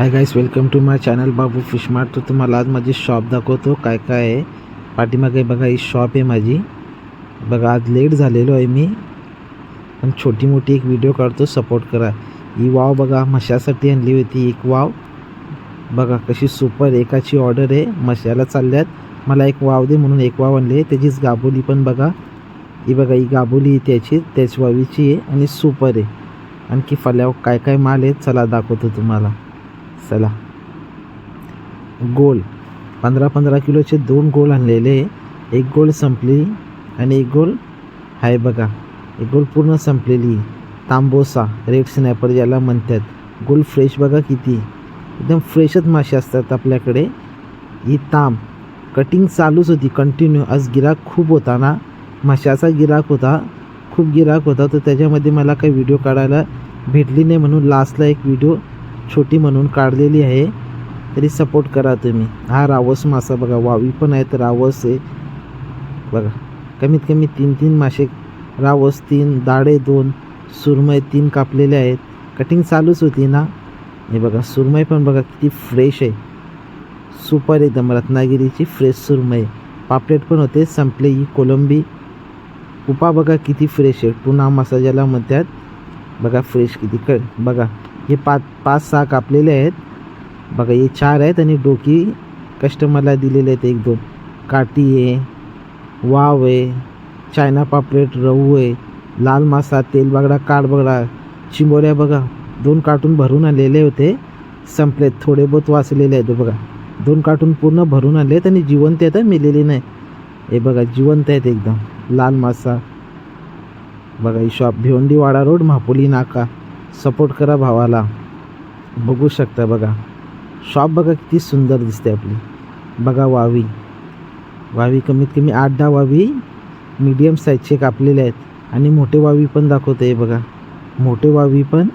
Hi guys welcome to my channel Babu fish mart तर तुम्हाला आज माझी शॉप दाखवतो. काय काय आहे? पाठीमागे बघा ही शॉप आहे माझी. बघा आज लेट झालेलो आहे मी. पण छोटी मोठी एक व्हिडिओ काढतो सपोर्ट करा. ही वाव बघा मशासाठी आणली होती एक वाव. बघा कशी सुपर एकाची ऑर्डर आहे. मशाला चालल्यात. मला एक वाव दे म्हणून एक वाव आणली आहे. त्याचीच गाबोली पण बघा. ही बघा ही गाबोली त्याची. त्याच वावीची आहे आणि सुपर आहे. आणखी फल्यावर काय काय माल आहे चला दाखवतो तुम्हाला. चला. गोल. पंधरा पंधरा किलोचे दोन गोल आणलेले. एक गोल संपली आणि एक गोल आहे बघा. एक गोल पूर्ण संपलेली. तांबोसा रेड स्नॅपर ज्याला म्हणतात. गोल फ्रेश बघा किती. एकदम फ्रेशच मासे असतात आपल्याकडे. ही तांब. कटिंग चालूच होती कंटिन्यू आज गिराक खूप होता ना. माशाचा गिराक होता. खूप गिराक होता. तर त्याच्यामध्ये मला काही व्हिडिओ काढायला भेटली नाही म्हणून लास्टला एक व्हिडिओ छोटी म्हणून काढलेली आहे. तरी सपोर्ट करा तुम्ही. हा रावस मासा बघा वावी पण आहे रावस आहे. बघा कमीत कमी तीन तीन मासे. रावस तीन दाडे दोन सुरमई तीन कापलेले आहेत. कटिंग चालूच होती ना? हे बघा सुरमई पण बघा किती फ्रेश आहे. सुपर एकदम रत्नागिरीची फ्रेश सुरमई. पापलेट पण होते संपले ही कोलंबी. उपा बघा किती फ्रेश आहे. टुना मासा ज्याला म्हणतात. बघा फ्रेश किती. क बघा. हे पाच पाच सहा कापलेले आहेत. बघा हे चार आहेत आणि डोकी कस्टमरला दिलेले आहेत एक दोन. काठी आहे वाव आहे चायना पापलेट रहू आहे लाल मासा तेलबगडा काळबगडा चिंबोऱ्या बघा. दोन कार्टून भरून आलेले होते. संपलेत थोडे बहुत वाचलेले आहेत बघा. दोन कार्टून पूर्ण भरून आले आहेत आणि जिवंत आहेत मिलेले नाही. हे बघा जिवंत आहेत एकदम. लाल मासा. बघा ही शॉप भिवंडीवाडा रोड महापोली नाका. सपोर्ट करा भावाला. बघू शकता बघा. शॉप बघा किती सुंदर दिसते आपली. बघा वावी. वावी कमीत कमी आठ दहा वावी मीडियम साईजचे कापलेले आहेत. आणि मोठे वावी पण दाखवते आहे बघा. मोठे वावी पण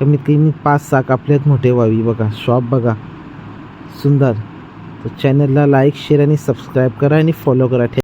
कमीत कमी पाच सहा कापले आहेत मोठे वावी बघा. शॉप बघा. सुंदर. तर चॅनलला लाईक शेअर आणि सबस्क्राईब करा आणि फॉलो करा.